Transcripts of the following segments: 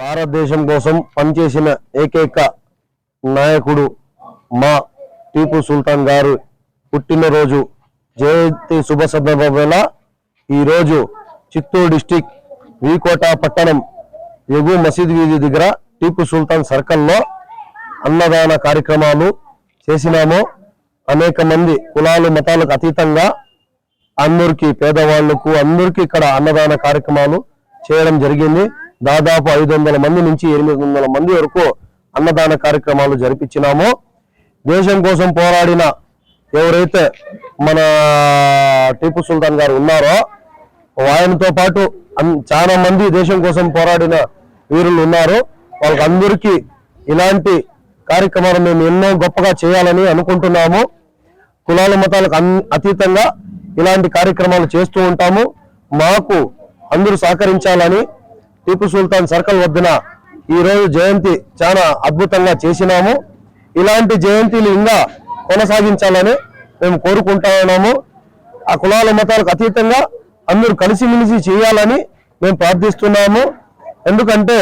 భారతదేశం కోసం పనిచేసిన ఏకైక నాయకుడు మా టీపు సుల్తాన్ గారు పుట్టినరోజు. జయంతి శుభ సందర్భంగా ఈరోజు చిత్తూరు డిస్టిక్ వీకోట పట్టణం ఎగు మసీద్ వీధి దగ్గర టీపు సుల్తాన్ సర్కల్లో అన్నదాన కార్యక్రమాలు చేసినాము. అనేక మంది కులాలు మతాలకు అతీతంగా అందరికీ పేదవాళ్ళకు అందరికి ఇక్కడ అన్నదాన కార్యక్రమాలు చేయడం జరిగింది. దాదాపు ఐదు వందల మంది నుంచి ఎనిమిది వందల మంది వరకు అన్నదాన కార్యక్రమాలు జరిపించినాము. దేశం కోసం పోరాడిన ఎవరైతే మన టీపు సుల్తాన్ గారు ఉన్నారో ఆయనతో పాటు చాలా మంది దేశం కోసం పోరాడిన వీరులు ఉన్నారు. వాళ్ళకి అందరికీ ఇలాంటి కార్యక్రమాలు మేము ఎన్నో గొప్పగా చేయాలని అనుకుంటున్నాము. కులాల మతాలకు అతీతంగా ఇలాంటి కార్యక్రమాలు చేస్తూ ఉంటాము. మాకు అందరూ సహకరించాలని టీపు సుల్తాన్ సర్కిల్ వద్దన ఈరోజు జయంతి చాలా అద్భుతంగా చేసినాము. ఇలాంటి జయంతిలు ఇంకా కొనసాగించాలని మేము కోరుకుంటా ఉన్నాము. ఆ కులాల మతాలకు అతీతంగా అందరూ కలిసిమెలిసి చేయాలని మేము ప్రార్థిస్తున్నాము. ఎందుకంటే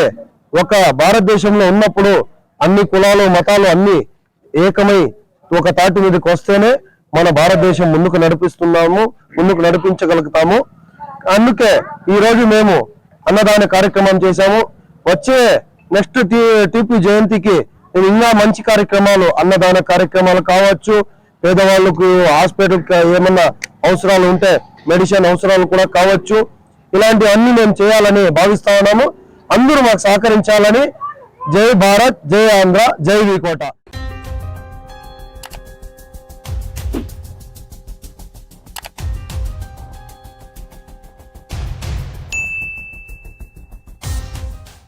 ఒక భారతదేశంలో ఉన్నప్పుడు అన్ని కులాలు మతాలు అన్ని ఏకమై ఒక తాటి మీదకి వస్తేనే మన భారతదేశం ముందుకు నడిపిస్తున్నాము ముందుకు నడిపించగలుగుతాము. అందుకే ఈరోజు మేము అన్నదాన కార్యక్రమం చేశాము. వచ్చే నెక్స్ట్ టీపీ జయంతికి ఇంకా మంచి కార్యక్రమాలు అన్నదాన కార్యక్రమాలు కావచ్చు. పేదవాళ్ళకు హాస్పిటల్ ఏమన్నా అవసరాలు ఉంటే మెడిసిన్ అవసరాలు కూడా కావచ్చు. ఇలాంటివన్నీ మేము చేయాలని భావిస్తా ఉన్నాము. అందరూ మాకు సహకరించాలని. జై భారత్ జై ఆంధ్ర జై వికోట.